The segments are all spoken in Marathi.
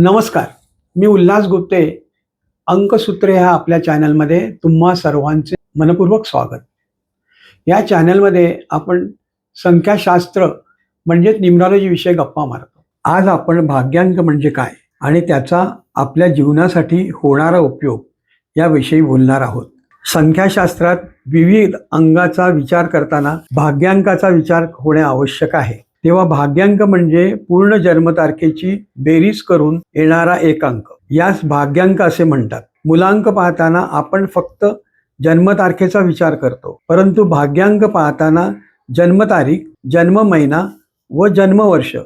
नमस्कार. मी उल्हास गुप्ते अंकसूत्रे ह्या आपल्या चॅनलमध्ये तुम्हा सर्वांचे मनपूर्वक स्वागत. या चॅनलमध्ये आपण संख्याशास्त्र म्हणजेच न्यूमरॉलॉजी विषय गप्पा मारतो. आज आपण भाग्यांक म्हणजे काय आणि त्याचा आपल्या जीवनासाठी होणारा उपयोग याविषयी बोलणार आहोत. संख्याशास्त्रात विविध अंगाचा विचार करताना भाग्यांकाचा विचार होणे आवश्यक आहे. तेव्हा भाग्यांक म्हणजे पूर्ण जन्मतारखेची बेरीज करून येणारा एक अंक यास भाग्यांक असे म्हणतात. मुलांक पाहताना आपण फक्त जन्मतारखेचा विचार करतो. परंतु भाग्यांक पाहताना जन्मतारीख जन्म महिना व जन्मवर्ष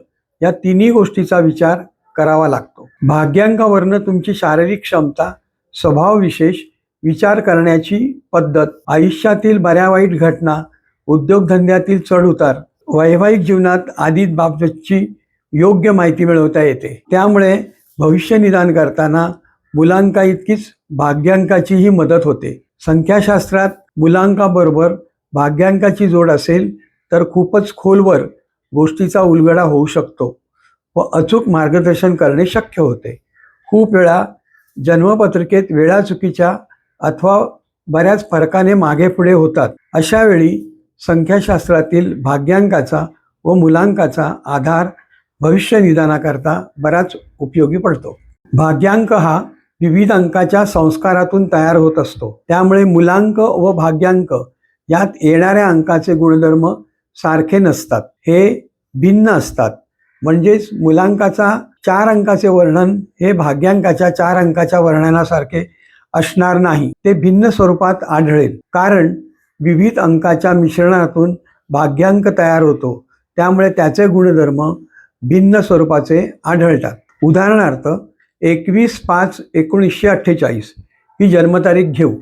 या तिन्ही गोष्टीचा विचार करावा लागतो. भाग्यांकावरनं तुमची शारीरिक क्षमता स्वभाव विशेष विचार करण्याची पद्धत आयुष्यातील बऱ्या वाईट घटना उद्योगधंद्यातील चढउतार वैवाहिक जीवनात आदी बाबतची योग्य माहिती मिळवता येते. त्यामुळे भविष्य निदान करताना मुलांका इतकीच भाग्यांकाचीही मदत होते. संख्याशास्त्रात मुलांकाबरोबर भाग्यांकाची जोड असेल तर खूपच खोलवर गोष्टीचा उलगडा होऊ शकतो व अचूक मार्गदर्शन करणे शक्य होते. खूप वेळा जन्मपत्रिकेत वेळा चुकीच्या अथवा बऱ्याच फरकाने मागे पुढे होतात. अशा वेळी संख्याशास्त्रातील भाग्यांकाचा व मुलांकाचा आधार भविष्य निदानाकरता बराच उपयोगी पडतो. भाग्यांक हा विविध अंकाच्या संस्कारातून तयार होत असतो. त्यामुळे मुलांक व भाग्यांक यात येणाऱ्या अंकाचे गुणधर्म सारखे नसतात. हे भिन्न असतात. म्हणजेच मुलांकाचा चार अंकाचे वर्णन हे भाग्यांकाच्या चार अंकाच्या वर्णनासारखे असणार नाही. ते भिन्न स्वरूपात आढळेल. कारण विविध अंकाच्या मिश्रणातून भाग्यांक तयार होतो. त्यामुळे त्याचे गुणधर्म भिन्न स्वरूपाचे आढळतात. उदाहरणार्थ एकवीस पाच एकोणीसशे अठ्ठेचाळीस ही जन्मतारीख घेऊ.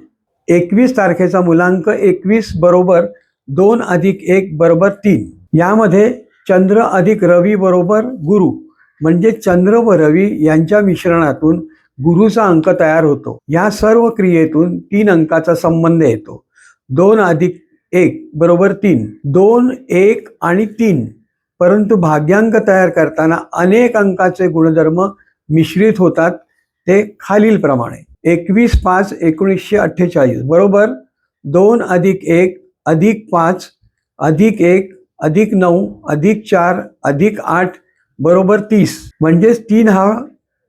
एकवीस तारखेचा मुलांक एकवीस बरोबर दोन अधिक एक बरोबर तीन. यामध्ये चंद्र अधिक रवी बरोबर गुरु. म्हणजे चंद्र व रवी यांच्या मिश्रणातून गुरुचा अंक तयार होतो. या सर्व क्रियेतून तीन अंकाचा संबंध येतो. दोन अधिक एक बरोबर तीन. दोन एक आणि तीन. परंतु भाग्यांक तयार करताना अनेक अंकाचे गुणधर्म मिश्रित होतात ते खालीलप्रमाणे एकवीस पाच एकोणीसशे अठ्ठेचाळीस. बरोबर? दोन अधिक एक अधिक पाच अधिक एक अधिक नऊ अधिक चार अधिक आठ बरोबर तीस. म्हणजेच तीन हा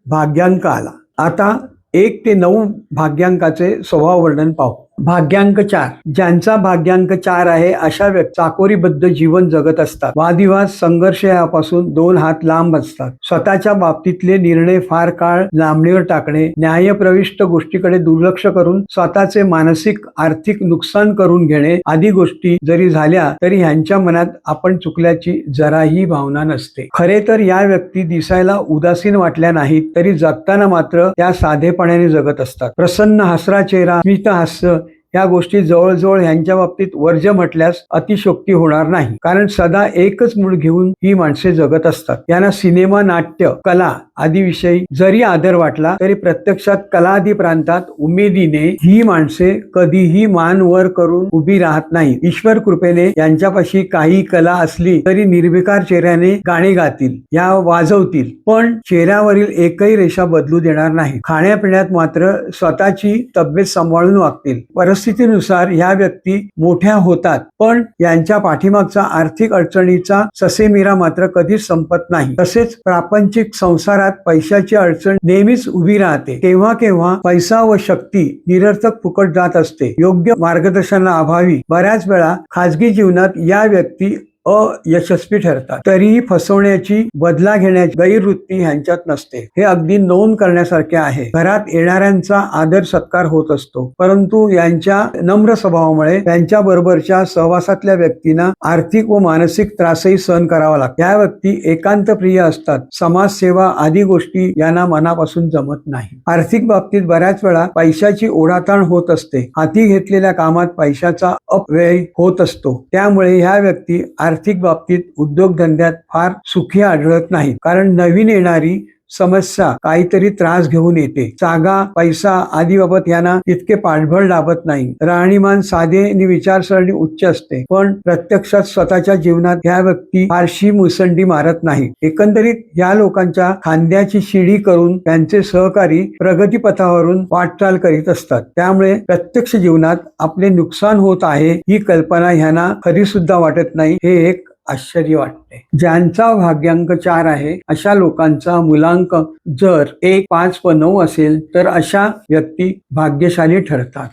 भाग्यांक आला. आता एक ते नऊ भाग्यांकाचे स्वभाव वर्णन पाहू. भाग्यांक चार. ज्यांचा भाग्यांक चार आहे अशा व्यक्ती चाकोरीबद्ध जीवन जगत असतात. वादिवाद संघर्ष यापासून दोन हात लांब असतात. स्वतःच्या बाबतीतले निर्णय फार काळ लांबणीवर टाकणे न्यायप्रविष्ट गोष्टीकडे दुर्लक्ष करून स्वतःचे मानसिक आर्थिक नुकसान करून घेणे आदी गोष्टी जरी झाल्या तरी ह्यांच्या मनात आपण चुकल्याची जराही भावना नसते. खरे तर या व्यक्ती दिसायला उदासीन वाटल्या नाहीत तरी जगताना मात्र त्या साधेपणाने जगत असतात. प्रसन्न हसरा चेहरा स्मित हास्य या गोष्टी जवळजवळ यांच्या बाबतीत वर्ज म्हटल्यास अतिशोक्ती होणार नाही. कारण सदा एकच मूळ घेऊन ही माणसे जगत असतात. यांना सिनेमा नाट्य कला आदी विषयी जरी आदर वाटला तरी प्रत्यक्षात कलादी प्रांतात उमेदीने ही माणसे कधीही मान वर करून उभी राहत नाही ईश्वर कृपेने यांच्यापाशी काही कला असली तरी निर्विकार चेहऱ्याने गाणे गातील या वाजवतील. पण चेहऱ्यावरील एकही रेषा बदलू देणार नाही. खाण्यापिण्यात मात्र स्वतःची तब्येत सांभाळून वागतील. परस परिस्थितीनुसार ह्या व्यक्ती मोठ्या होतात पण यांच्या पाठीमागचा आर्थिक अडचणीचा ससेमिरा मात्र कधीच संपत नाही. तसेच प्रापंचिक संसारात पैशाची अडचण नेहमीच उभी राहते. केव्हा केव्हा पैसा व शक्ती निरर्थक फुकट जात असते. योग्य मार्गदर्शनाअभावी बऱ्याच वेळा खाजगी जीवनात या व्यक्ती अयशस्वी ठरतात. तरीही फसवण्याची बदला घेण्याची गैरवृत्ती ह्यांच्यात नसते. हे अगदी नोंद करण्यासारखे आहे. घरात येणाऱ्यांचा आदर सत्कार होत असतो. परंतु यांच्या नम्र स्वभावामुळे त्यांच्या बरोबरच्या सहवासातल्या व्यक्तींना आर्थिक व मानसिक त्रासही सहन करावा लागतो. या व्यक्ती एकांत प्रिय असतात. समाजसेवा आदी गोष्टी यांना मनापासून जमत नाही. आर्थिक बाबतीत बऱ्याच वेळा पैशाची ओढाताण होत असते. हाती घेतलेल्या कामात पैशाचा अपव्यय होत असतो. त्यामुळे ह्या व्यक्ती आर्थिक बाबतीत उद्योगधंद्यात फार सुखी आढळत नाहीत. कारण नवीन येणारी समस्या काहीतरी त्रास घेऊन येते. जागा पैसा आदी बाबत यांना इतके पाठबळ लाभत नाही. राहणीमान साधे आणि विचारसरणी उच्च असते. पण प्रत्यक्षात स्वतःच्या जीवनात ह्या व्यक्ती फारशी मुसंडी मारत नाही. एकंदरीत या लोकांच्या खांद्याची शिडी करून त्यांचे सहकारी प्रगतीपथावरून वाटचाल करीत असतात. त्यामुळे प्रत्यक्ष जीवनात आपले नुकसान होत आहे ही कल्पना ह्यांना खरी सुद्धा वाटत नाही. हे एक आश्चर्य वाटते. ज्यांचा भाग्यांक चार आहे अशा लोकांचा मुलांक जर एक पाच व नऊ असेल तर अशा व्यक्ती भाग्यशाली ठरतात.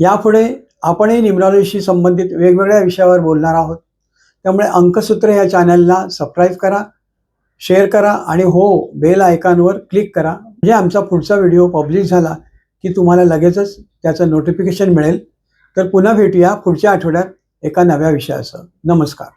यापुढे आपणही न्युमरॉलॉजीशी संबंधित वेगवेगळ्या विषयावर बोलणार आहोत. त्यामुळे अंकसूत्र या चॅनलला सबस्क्राईब करा शेअर करा आणि हो बेल आयकॉनवर क्लिक करा. म्हणजे आमचा पुढचा व्हिडिओ पब्लिश झाला की तुम्हाला लगेचच त्याचं नोटिफिकेशन मिळेल. तर पुन्हा भेटूया पुढच्या आठवड्यात एका नव्या विषयासह नमस्कार.